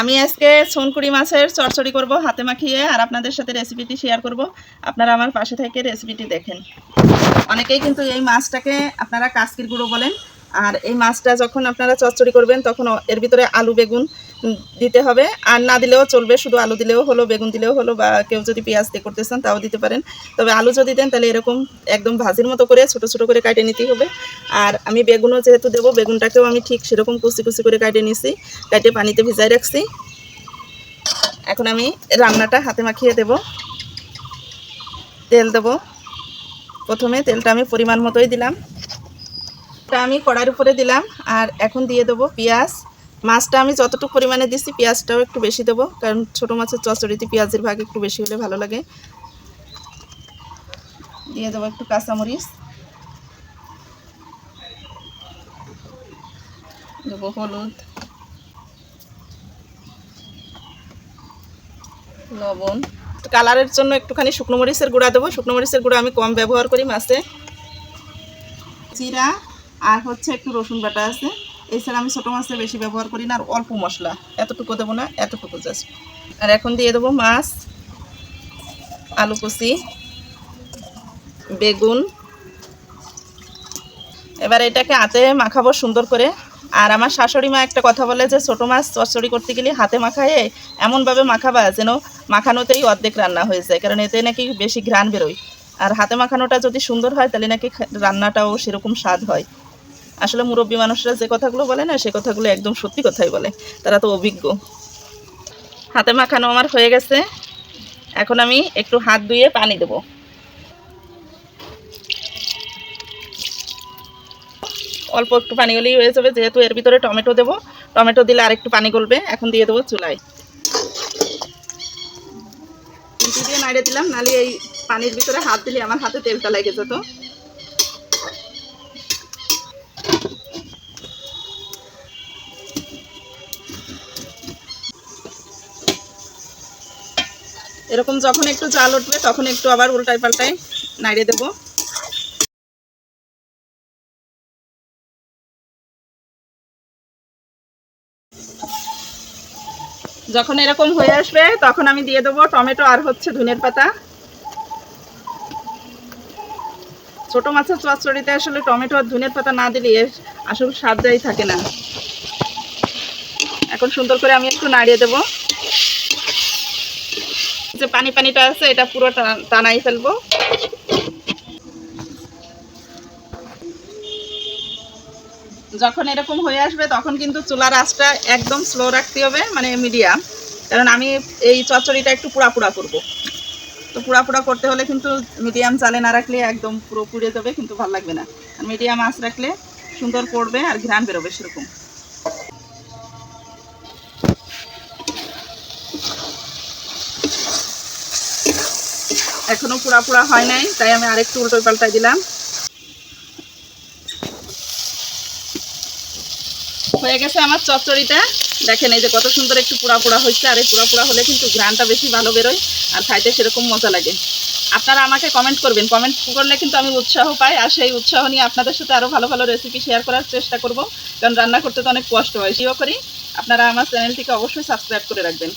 আমি আজকে সোনকুড়ি মাছের চড়চড়ি করব, হাতে মাখিয়ে, আর আপনাদের সাথে রেসিপিটি শেয়ার করব। আপনারা আমার পাশে থেকে রেসিপিটি দেখেন। অনেকেই কিন্তু এই মাছটাকে আপনারা কাস্কির গুঁড়ো বলেন আর এই মাছটা যখন আপনারা চচ্চড়ি করবেন, তখন এর ভিতরে আলু বেগুন দিতে হবে। আর না দিলেও চলবে, শুধু আলু দিলেও হলো, বেগুন দিলেও হলো, বা কেউ যদি পেঁয়াজ দিয়ে করতে চান, তাও দিতে পারেন। তবে আলু যদি দেন, তাহলে এরকম একদম ভাজির মতো করে ছোট ছোট করে কাটে নিতে হবে। আর আমি বেগুনও যেহেতু দেবো, বেগুনটাকেও আমি ঠিক সেরকম কুচি কুচি করে কাটে নিছি, কাটে পানিতে ভিজাই রাখছি। এখন আমি রান্নাটা হাতে মাখিয়ে দেব। তেল দেব। প্রথমে তেলটা আমি পরিমাণ মতোই দিলাম। আমি কড়াইয়ের উপরে দিলাম, আর এখন দিয়ে দেবো পেঁয়াজ। মাছটা আমি যতটুকু পরিমাণে দিচ্ছি পেঁয়াজটাও একটু বেশি দেবো, কারণ ছোটো মাছের চচড়িতে পেঁয়াজের ভাগ একটু বেশি হলে ভালো লাগে। দিয়ে দেবো একটু কাঁচামরিচ। দেবো হলুদ। লবণ। কালারের জন্য একটুখানি শুকনো মরিচের গুঁড়া দেবো। শুকনো মরিচের গুঁড়া আমি কম ব্যবহার করি মাছে। জিরা। আর হচ্ছে একটু রসুন বাটা আছে। এছাড়া আমি ছোটো মাছে বেশি ব্যবহার করি না, আর অল্প মশলা। এতটুকু দেবো না, এতটুকু জাস্ট আর এখন দিয়ে দেবো মাছ, আলু কুচি বেগুন। এবার এটাকে হাতে মাখাবো সুন্দর করে। আর আমার শাশুড়ি মা একটা কথা বলে যে, ছোটো মাছ চচ্চড়ি করতে গেলে হাতে মাখায় এমনভাবে মাখাবা যেন মাখানোতেই অর্ধেক রান্না হয়ে যায়, কারণ এতে নাকি বেশি ঘ্রাণ বেরোয়। আর হাতে মাখানোটা যদি সুন্দর হয়, তাহলে নাকি রান্নাটাও সেরকম স্বাদ হয়। আসলে মুরব্বী মানুষরা যে কথাগুলো বলে না, সে কথাগুলো একদম সত্যি কথাই বলে। তারা তো অভিজ্ঞ। হাতে মাখানো আমার হয়ে গেছে। এখন আমি একটু হাত ধুয়ে পানি দেবো। অল্প একটু পানি হলেই হয়ে যাবে, যেহেতু এর ভিতরে টমেটো দেবো। টমেটো দিলে আর একটু পানি গলবে। এখন দিয়ে দেবো চুলায়। দিয়ে নাড়িয়ে দিলাম নালে এই পানির ভিতরে হাত দিলে আমার হাতে তেলটা লেগে যেত। এরকম যখন একটু চাল উঠবে, তখন একটু আবার উল্টায় পাল্টায় নাড়িয়ে দেবো। যখন এরকম হয়ে আসবে, তখন আমি দিয়ে দেবো টমেটো আর হচ্ছে ধনের পাতা। ছোট মাছের চচ্চড়িতে আসলে টমেটো আর ধনের পাতা না দিলে আসলে স্বাদটাই থাকে না। এখন সুন্দর করে আমি একটু নাড়িয়ে দেবো। যে পানি পানিটা আছে, এটা পুরো টানাই ফেলব। যখন এরকম হয়ে আসবে, তখন কিন্তু চুলার আঁচটা একদম স্লো রাখতে হবে মানে মিডিয়াম কারণ আমি এই চচ্চড়িটা একটু পোড়া পোড়া করব। তো পোড়া পোড়া করতে হলে কিন্তু মিডিয়াম চালে না রাখলে একদম পুরো পুড়ে যাবে, কিন্তু ভালো লাগবে না। আর মিডিয়াম আঁচ রাখলে সুন্দর পড়বে আর ঘ্রাণ বেরোবে সেরকম। এখনও পোড়া পোড়া হয় নাই, তাই আমি আরেকটু উল্টো পাল্টাই দিলাম। হয়ে গেছে আমার চচ্চড়িটা। দেখেন এই যে কত সুন্দর একটু পোড়া পোড়া হয়েছে, আর এই পোড়া পোড়া হলে কিন্তু ঘ্রানটা বেশি ভালো বেরোয় আর খাইতে সেরকম মজা লাগে। আপনারা আমাকে কমেন্ট করবেন। কমেন্ট করলে কিন্তু আমি উৎসাহ পাই, আর সেই উৎসাহ নিয়ে আপনাদের সাথে আরও ভালো ভালো রেসিপি শেয়ার করার চেষ্টা করব। কারণ রান্না করতে তো অনেক কষ্ট হয়। সেও করি। আপনারা আমার চ্যানেলটিকে অবশ্যই সাবস্ক্রাইব করে রাখবেন।